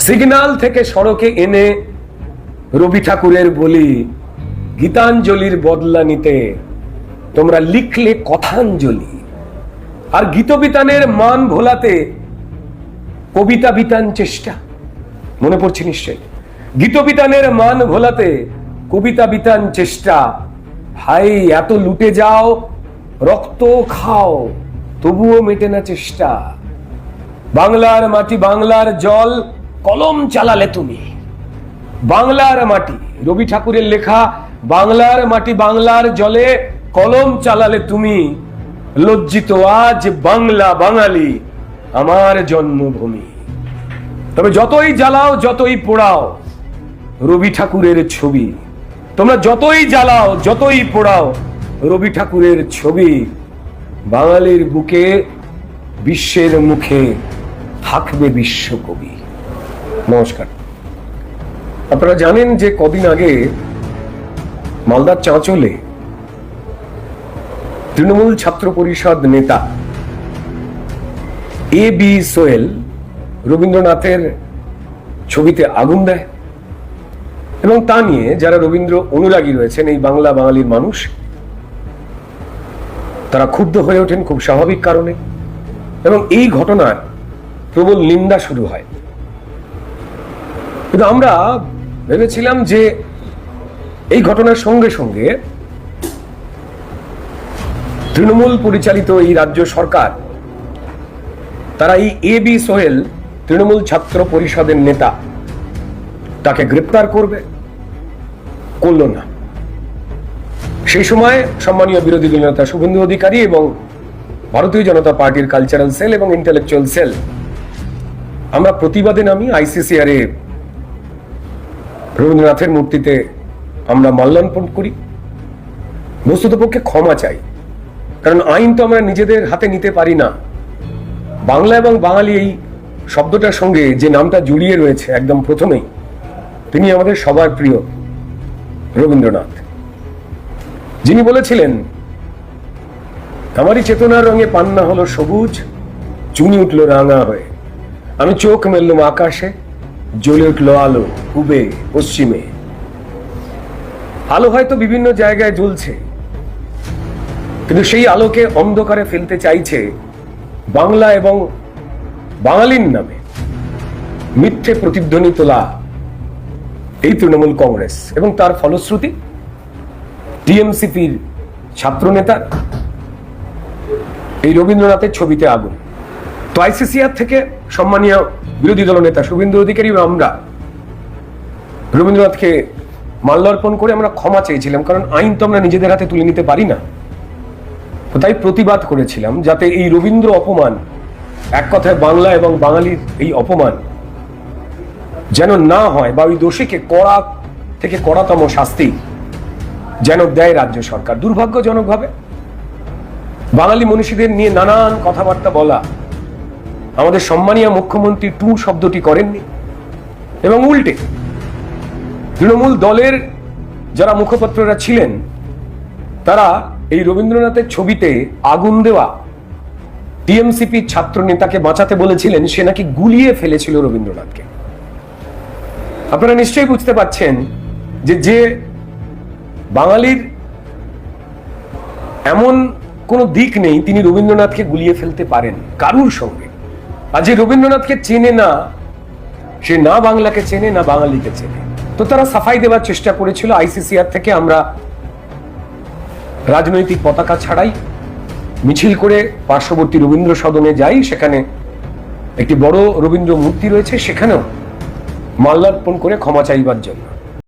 Signal থেকে সড়কে এনে রবি ঠাকুরের বলি, গীতাঞ্জলির বদলা নিতে। তোমরা লিখলে কথাঞ্জলি। আর গীতবিতানের মান ভোলাতে কবিতা বিতান চেষ্টা। মনে পড়ছে নিশ্চয়? গীতবিতানের মান ভোলাতে কবিতা বিতান চেষ্টা। ভাই এত লুটে যাও, রক্ত খাও, তবুও মেটে না চেষ্টা। বাংলার মাটি বাংলার জল কলম চালালে তুমি। বাংলার মাটি, রবি ঠাকুরের লেখা, বাংলার মাটি বাংলার জলে কলম চালালে তুমি। লজ্জিত আজ বাংলা বাঙালি, আমার জন্মভূমি। তবে যতই জ্বালাও, যতই পোড়াও, রবি ঠাকুরের ছবি। তোমরা যতই জ্বালাও, যতই পোড়াও, রবি ঠাকুরের ছবি বাঙালির বুকে, বিশ্বের মুখে থাকবে বিশ্বকবি। নমস্কার। আপনারা জানেন যে কদিন আগে মালদার চাঁচলে তৃণমূল ছাত্র পরিষদ নেতা এ বি সোহেল রবীন্দ্রনাথের ছবিতে আগুন দেয় এবং তা নিয়ে যারা রবীন্দ্র অনুরাগী রয়েছেন, এই বাংলা বাঙালির মানুষ, তারা ক্ষুব্ধ হয়ে ওঠেন খুব স্বাভাবিক কারণে এবং এই ঘটনার প্রবল নিন্দা শুরু হয়। কিন্তু আমরা ভেবেছিলাম যে এই ঘটনার সঙ্গে সঙ্গে তৃণমূল পরিচালিত এই রাজ্য সরকার, তারা এই এ বি সোহেল তৃণমূল ছাত্র পরিষদের নেতা, তাকে গ্রেপ্তার করবে, করল না। সেই সময় সম্মানীয় বিরোধী দল নেতা শুভেন্দু অধিকারী এবং ভারতীয় জনতা পার্টির কালচারাল সেল এবং ইন্টেলেকচুয়াল সেল আমরা প্রতিবাদে নামি আইসিসিআর রবীন্দ্রনাথের মূর্তিতে আমরা মাল্যার্পণ করি। বস্তুত পক্ষে ক্ষমা চাই। কারণ আইন তো আমরা নিজেদের হাতে নিতে পারি না। বাংলা এবং বাঙালি এই শব্দটার সঙ্গে যে নামটা জড়িয়ে রয়েছে একদম প্রথমেই, তিনি আমাদের সবার প্রিয় রবীন্দ্রনাথ। যিনি বলেছিলেন, আমারই চেতনার রঙে পান্না হলো সবুজ, চুনি উঠল রাঙা হয়ে। আমি চোখ মেললাম আকাশে জ্বলে উঠল আলো পূবে, পশ্চিমে। আলো হয়তো বিভিন্ন জায়গায় জ্বলছে, কিন্তু সেই আলোকে অন্ধকারে ফেলতে চাইছে বাংলা এবং বাঙালির নামে মিথ্যে প্রতিধ্বনি তোলা এই তৃণমূল কংগ্রেস এবং তার ফলশ্রুতি টিএমসিপির ছাত্র নেতা এই রবীন্দ্রনাথের ছবিতে আগুন। আইসিসিআর থেকে সম্মানীয় বিরোধী দল নেতা শুভেন্দু অধিকারী আমরা রবীন্দ্রনাথকে মাল্যার্পণ করে আমরা ক্ষমা চেয়েছিলাম, কারণ আইন তো আমরা নিজেদের হাতে তুলে নিতে পারি না। তাই প্রতিবাদ করেছিলাম যাতে এই রবীন্দ্র অপমান, এক কথায় বাংলা এবং বাঙালির এই অপমান যেন না হয় বা ওই দোষীকে কড়া থেকে কড়াতম শাস্তি যেন দেয় রাজ্য সরকার। দুর্ভাগ্যজনকভাবে বাঙালি মনীষীদের নিয়ে নানান কথাবার্তা বলা আমাদের সম্মানীয় মুখ্যমন্ত্রী টু শব্দটি করেননি, এবং উল্টে তৃণমূল দলের যারা মুখপাত্ররা ছিলেন, তারা এই রবীন্দ্রনাথের ছবিতে আগুন দেওয়া টিএমসিপি ছাত্র নেতাকে বাঁচাতে বলেছিলেন, সে নাকি গুলিয়ে ফেলেছিল রবীন্দ্রনাথকে। আপনারা নিশ্চয়ই বুঝতে পাচ্ছেন যে যে বাঙালির এমন কোনো দিক নেই, তিনি রবীন্দ্রনাথকে গুলিয়ে ফেলতে পারেন, কারুর সঙ্গে? যে রবীন্দ্রনাথকে চেনে না, সে না বাংলাকে চেনে, না বাঙালিকে চেনে। তো তারা সাফাই দেওয়ার চেষ্টা করেছিল আইসিসিআর থেকে। আমরা রাজনৈতিক পতাকা ছাড়াই মিছিল করে পার্শ্ববর্তী রবীন্দ্র সদনে যাই। সেখানে একটি বড় রবীন্দ্র মূর্তি রয়েছে, সেখানেও মাল্যার্পণ করে ক্ষমা চাইবার জন্য।